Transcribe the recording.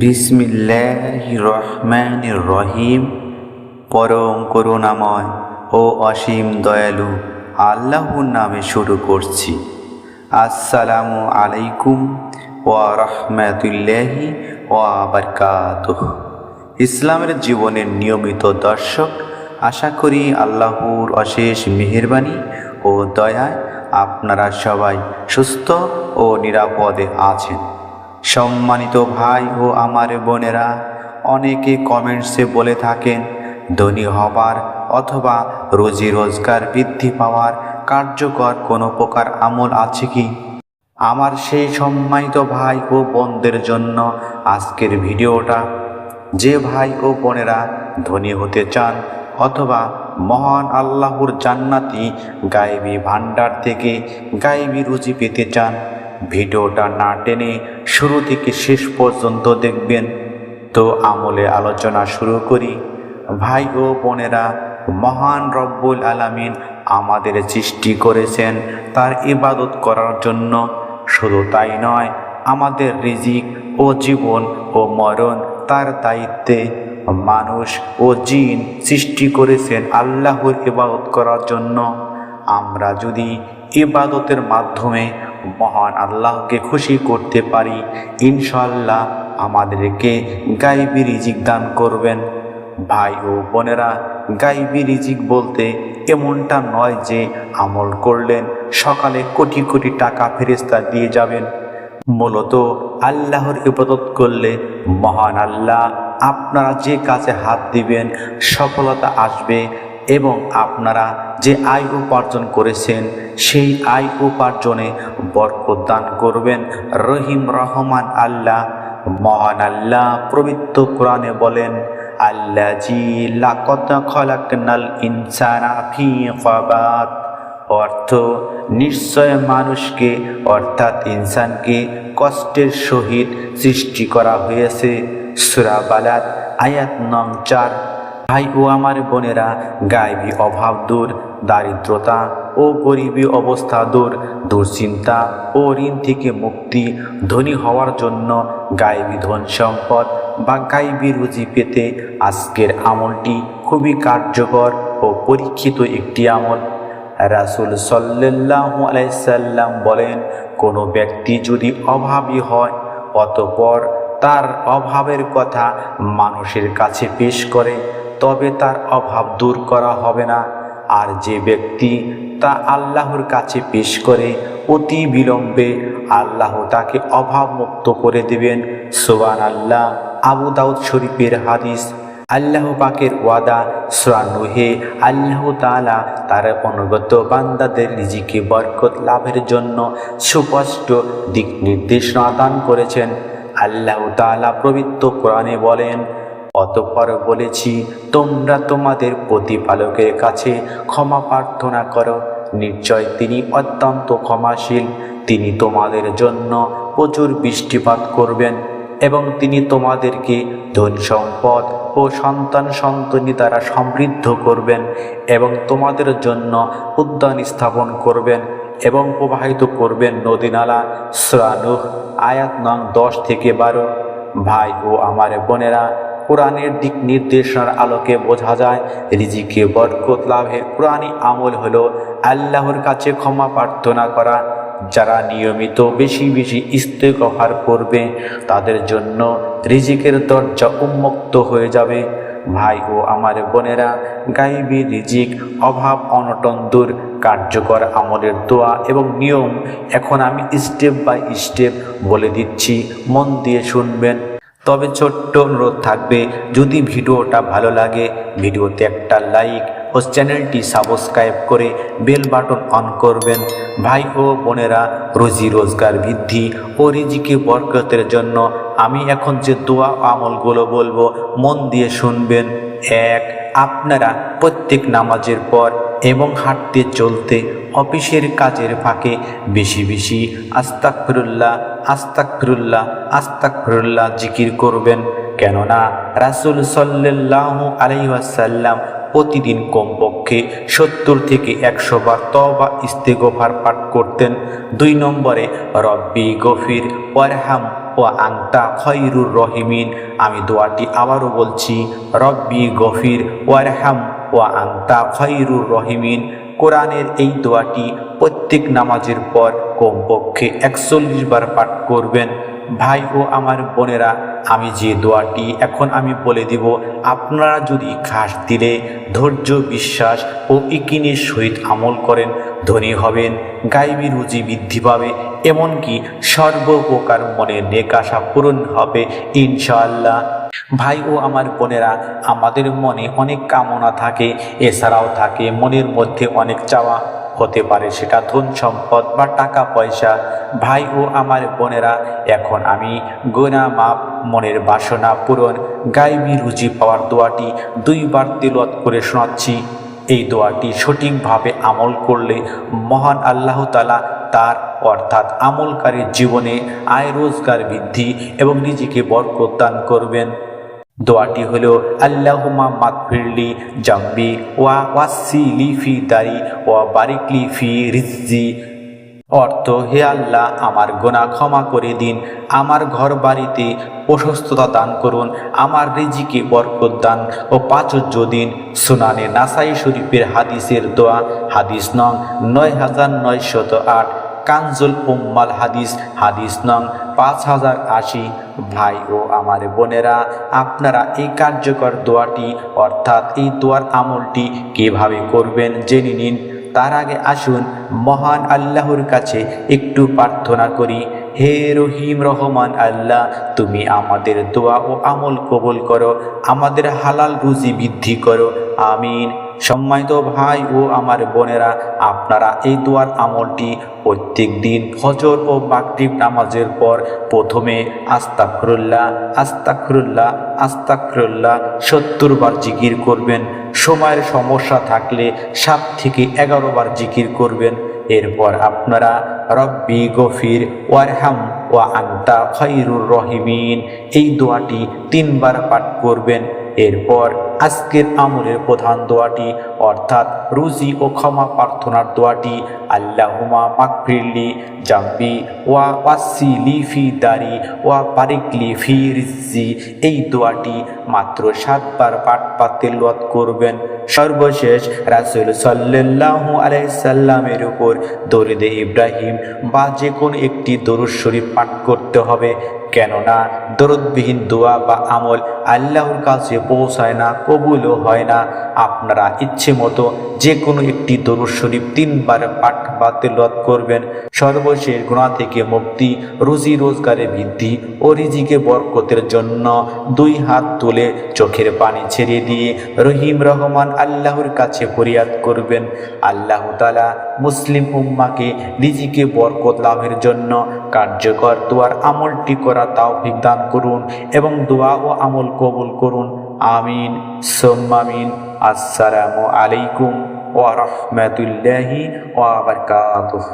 বিসমিল্লাহ রহমান রহিম পরম করুণাময় ও অসীম দয়ালু আল্লাহর নামে শুরু করছি। আসসালামু আলাইকুম ওয়া রহমাতুল্লাহি ওয়া বারকাতুহ। ইসলামের জীবনের নিয়মিত দর্শক, আশা করি আল্লাহর অশেষ মেহেরবানি ও দয়ায় আপনারা সবাই সুস্থ ও নিরাপদে আছেন। সম্মানিত ভাই ও আমার বোনেরা, অনেকে কমেন্টসে বলে থাকেন, ধনী হবার অথবা রোজি রোজগার বৃদ্ধি পাওয়ার কার্যকর কোনো প্রকার আমল আছে কি? আমার সেই সম্মানিত ভাই ও বোনদের জন্য আজকের ভিডিওটা, যে ভাই ও বোনেরা ধনী হতে চান অথবা মহান আল্লাহর জান্নাতি গায়েবী ভান্ডার থেকে গায়েবী রুচি পেতে চান। ভিডিওটা না টেনে শুরু থেকে শেষ পর্যন্ত দেখবেন। তো আমলে আলোচনা শুরু করি। ভাই ও বোনেরা, মহান রব্বুল আলামিন আমাদের সৃষ্টি করেছেন, তার ইবাদত করার জন্য। শুধু তাই নয়, আমাদের রিজিক ও জীবন ও মরণ তার দায়িত্বে। মানুষ ও জিন সৃষ্টি করেছেন আল্লাহর ইবাদত করার জন্য। আমরা যদি ইবাদতের মাধ্যমে মহান আল্লাহকে খুশি করতে পারি ইনশাল্লাহ আমাদেরকে গাইবি রিজিক দান করবেন। ভাই ও বোনেরা, গাইবি রিজিক বলতে এমনটা নয় যে আমল করলেন, সকালে কোটি কোটি টাকা ফেরেস্তা দিয়ে যাবেন। মূলত আল্লাহর ইবাদত করলে মহান আল্লাহ আপনারা যে কাজে হাত দিবেন, সফলতা আসবে এবং আপনারা যে আয় উপার্জন করেছেন, সেই আয় উপার্জনে বরকত দান করবেন। রহিম রহমান আল্লাহ, মহান আল্লাহ পবিত্র কোরআনে বলেন আল্লাহ জি লাকত অর্থ, নিশ্চয় মানুষকে, অর্থাৎ ইনসানকে কষ্টের সহিত সৃষ্টি করা হয়েছে। সুরাবালাত আয়াত নং চার। ভাই ও আমার বোনেরা, গায়েবী অভাব দূর, দারিদ্রতা ও গরিবী অবস্থা দূর, দুশ্চিন্তা ও ঋণ থেকে মুক্তি, ধনী হওয়ার জন্য গায়েবী ধন সম্পদ বা গায়েবী রুজি পেতে আজকের আমলটি খুবই কার্যকর ও পরীক্ষিত একটি আমল। রাসুল সাল্লাহ আলাইসাল্লাম বলেন, কোনো ব্যক্তি যদি অভাবী হয়, অতপর তার অভাবের কথা মানুষের কাছে পেশ করে, তবে তার অভাব দূর করা হবে না। আর যে ব্যক্তি তা আল্লাহর কাছে পেশ করে, অতি বিলম্বে আল্লাহ তাকে অভাব মুক্ত করে দেবেন। সোবান আল্লাহ আবু দাউদ শরীফের হাদিস। আল্লাহ পাকের ওয়াদা সুরানুহে আল্লাহ তালা তার অনুগত বান্দাদের নিজেকে বরকত লাভের জন্য সুস্পষ্ট দিক নির্দেশনা দান করেছেন। আল্লাহ তালা পবিত্র কোরআনে বলেন, অতঃপর বলেছি, তোমরা তোমাদের প্রতিপালকের কাছে ক্ষমা প্রার্থনা করো। নিশ্চয় তিনি অত্যন্ত ক্ষমাশীল, তিনি তোমাদের জন্য প্রচুর বৃষ্টিপাত করবেন এবং তিনি তোমাদেরকে ধন সম্পদ ও সন্তান সন্তনি দ্বারা সমৃদ্ধ করবেন এবং তোমাদের জন্য উদ্যান স্থাপন করবেন। এবং প্রবাহিত করবেন নদীনালা শ্রানুহ আয়াত নং দশ থেকে বারো। ভাই ও আমার বোনেরা, কোরআনের দিক নির্দেশনার আলোকে বোঝা যায়, রিজিকে বরকত লাভের কোরআনই আমল হলো আল্লাহর কাছে ক্ষমা প্রার্থনা করা। যারা নিয়মিত বেশি বেশি ইস্তেগফার করবে, তাদের জন্য রিজিকের দরজা উন্মুক্ত হয়ে যাবে। ভাই ও আমার বোনেরা, গাইবি রিজিক, অভাব অনটন দূর, কার্যকর আমলের দোয়া এবং নিয়ম এখন আমি স্টেপ বাই স্টেপ বলে দিচ্ছি, মন দিয়ে শুনবেন। তবে ছোট্ট অনুরোধ থাকবে, যদি ভিডিওটা ভালো লাগে, ভিডিওতে একটা লাইক ও চ্যানেলটি সাবস্ক্রাইব করে বেল বাটন অন করবেন। ভাই ও বোনেরা, রোজি রোজগার বৃদ্ধি ও রিজিকে বরকতের জন্য আমি এখন যে দোয়া আমলগুলো বলব, মন দিয়ে শুনবেন। এক, আপনারা প্রত্যেক নামাজের পর এবং হাঁটতে চলতে অফিসের কাজের ফাঁকে বেশি বেশি আস্তাক ফিরুল্লাহ আস্তাক ফিরুল্লাহ আস্তাক ফিরুল্লাহ জিকির করবেন। কেননা রাসুল সাল্লাহ আলাইসাল্লাম প্রতিদিন কমপক্ষে সত্তর থেকে একশো বার তবা ইস্তেগোফার পাঠ করতেন। দুই নম্বরে, রব্বি গফির ওয়ারহাম ও আংতা খৈরুর রহিমিন। আমি দোয়াটি আবারও বলছি, রব্বি গফির ওয়ারহাম ও আংতা খৈরুর রহিমিন। কোরআনের এই দোয়াটি প্রত্যেক নামাজের পর কমপক্ষে একচল্লিশ বার পাঠ করবেন। ভাই ও আমার বোনেরা, আমি যে দোয়াটি এখন আমি বলে দিব, আপনারা যদি খাস দিলে ধৈর্য, বিশ্বাস ও ইকিনের সহিত আমল করেন, ধনী হবেন, গাইবী রুজি বৃদ্ধি পাবে, এমনকি সর্বপ্রকার মনে নেকাশা পূরণ হবে, ইনশাআল্লাহ। ভাই ও আমার বোনেরা, আমাদের মনে অনেক কামনা থাকে, এছাড়াও থাকে মনের মধ্যে অনেক চাওয়া। হতে পারে সেটা ধন সম্পদ বা টাকা পয়সা। ভাই ও আমার বোনেরা, এখন আমি গোনা মাপ, মনের বাসনা পূরণ, গাইবী রুজি পাওয়ার দোয়াটি দুইবার তিলত করে শোনাচ্ছি। এই দোয়াটি সঠিকভাবে আমল করলে মহান আল্লাহ তালা তার অর্থাৎ আমলকারীর জীবনে আয় রোজগার বৃদ্ধি এবং নিজেকে বরকত দান করবেন। দোয়াটি হলো আল্লাহুমা মাগফিরলি জাম্বি ওয়া ওয়াসিলি ফি দারি ওয়া বারিকলি ফি রিজি অর্থ, হে আল্লাহ, আমার গোনা ক্ষমা করে দিন, আমার ঘর বাড়িতে প্রশস্ততা দান করুন, আমার রিজিকে বরকত দান ও প্রাচুর্য দিন। সুনানে নাসাই শরীফের হাদিসের দোয়া, হাদিস নং নয় হাজার নয়শত আট। কানজুল উম্মাল হাদিস হাদিস নং পাঁচ হাজার আশি। ভাই ও আমার বোনেরা, আপনারা এই কার্যকর দোয়াটি, অর্থাৎ এই দোয়ার আমলটি কীভাবে করবেন জেনে নিন। তার আগে আসুন, মহান আল্লাহর কাছে একটু প্রার্থনা করি। হে রহিম রহমান আল্লাহ, তুমি আমাদের দোয়া ও আমল কবুল করো, আমাদের হালাল রুজি বৃদ্ধি করো। আমিন। সম্মানিত ভাই ও আমার বোনেরা, আপনারা এই দোয়ার আমলটি প্রত্যেক দিন ফজর ও মাগরিব নামাজের পর প্রথমে আস্তাকরুল্লাহ আস্তাকরুল্লাহ আস্তাকরুল্লাহ সত্তর বার জিকির করবেন। সময়ের সমস্যা থাকলে সাত থেকে এগারো বার জিকির করবেন। এরপর আপনারা রব্বি গফির ওয়ারহাম ওয়া আন্তা খৈরুর রহিমিন এই দোয়াটি তিনবার পাঠ করবেন। এরপর আজকের আমলের প্রধান দোয়াটি, অর্থাৎ রুজি ও ক্ষমা প্রার্থনার দোয়াটি আল্লাহুমা মাকফিরলি জাম্বি ওয়া ওয়াসিলি লিফি দারি ওয়া বারিকলি ফি রিজি এই দোয়াটি মাত্র সাতবার পাঠ পাতে লত করবেন। সর্বশেষ রাসুল সাল্লাল্লাহু আলাইসাল্লামের উপর দরিদে ইব্রাহিম বা যে কোনো একটি দরুদ শরীফ পাঠ করতে হবে। কেননা দরদবিহীন দোয়া বা আমল আল্লাহর কাছে পৌঁছায় না, কবুলও হয় না। আপনারা ইচ্ছে মতো যে কোনো একটি দরুদ শরীফ তিনবার পাঠ বা করবেন। সর্বশেষ গুণা থেকে মুক্তি, রুজি রোজগারে বৃদ্ধি ও রিজিকে বরকতের জন্য দুই হাত তুলে চোখের পানি ছেড়ে দিয়ে রহিম রহমান আল্লাহর কাছে ফরিয়াদ করবেন। আল্লাহ তালা মুসলিম উম্মাকে রিজিকে বরকত লাভের জন্য কার্যকর দোয়ার আমলটি করা তাও দান করুন এবং দোয়া ও আমল কবুল করুন। আমিন। সোম্মামিন আসসালামু আলাইকুম ওয়া রাহমাতুল্লাহি ওয়া বারাকাতুহু।